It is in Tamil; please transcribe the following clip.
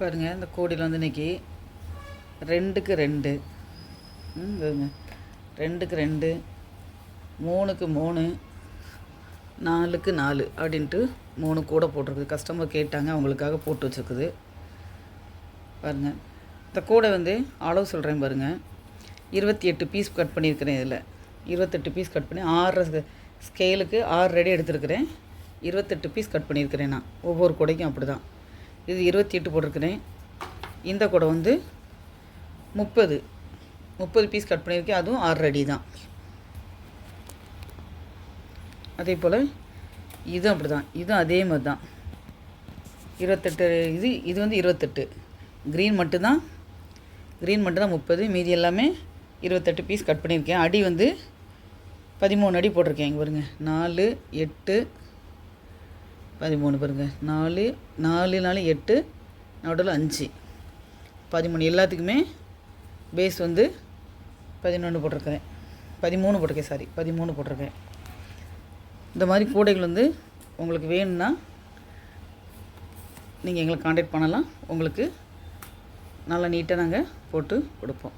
பாருங்கள் இந்த கோடியில் வந்து இன்னைக்கு ரெண்டுக்கு ரெண்டு. ம் இதுங்க ரெண்டுக்கு ரெண்டு மூணுக்கு மூணு நாலுக்கு நாலு அப்படின்ட்டு மூணு கூட போட்டிருக்குது. கஸ்டமர் கேட்டாங்க அவங்களுக்காக போட்டு வச்சுருக்குது. பாருங்கள் இந்த கூடை வந்து அளவு சொல்கிறேன் பாருங்கள் இருபத்தி எட்டு பீஸ் கட் பண்ணியிருக்கிறேன் இதில். இருபத்தெட்டு பீஸ் கட் பண்ணி ஆறு ஸ்கேலுக்கு ஆறு ரெடி எடுத்திருக்கிறேன். இருபத்தெட்டு பீஸ் கட் பண்ணியிருக்கிறேன் நான். ஒவ்வொரு கூடைக்கும் அப்படி தான் இது இருபத்தி எட்டு போட்டிருக்கிறேன். இந்த கூடை வந்து முப்பது. முப்பது பீஸ் கட் பண்ணியிருக்கேன். அதுவும் ஆறு அடி தான். அதே போல் இதுவும் அப்படி தான் இதுவும் அதே மாதிரி தான். இருபத்தெட்டு இது இது வந்து இருபத்தெட்டு. க்ரீன் மட்டும்தான். க்ரீன் மட்டும்தான் முப்பது. மீதி எல்லாமே இருபத்தெட்டு பீஸ் கட் பண்ணியிருக்கேன். அடி வந்து பதிமூணு அடி போட்டிருக்கேன் இங்கே பாருங்க. நாலு எட்டு பதிமூணு பாருங்க. நாலு நாலு நாலு எட்டு நடுவில் அஞ்சு. பதிமூணு. எல்லாத்துக்குமே பேஸ் வந்து பதினொன்று போட்டிருக்கிறேன். பதிமூணு போட்டிருக்கேன் சாரி பதிமூணு போட்டிருக்கேன். இந்த மாதிரி கூடைகள் வந்து உங்களுக்கு வேணும்னா நீங்கள் எங்களை காண்டாக்ட் பண்ணலாம். உங்களுக்கு நல்லா நீட்டாக நாங்கள் போட்டு கொடுப்போம்.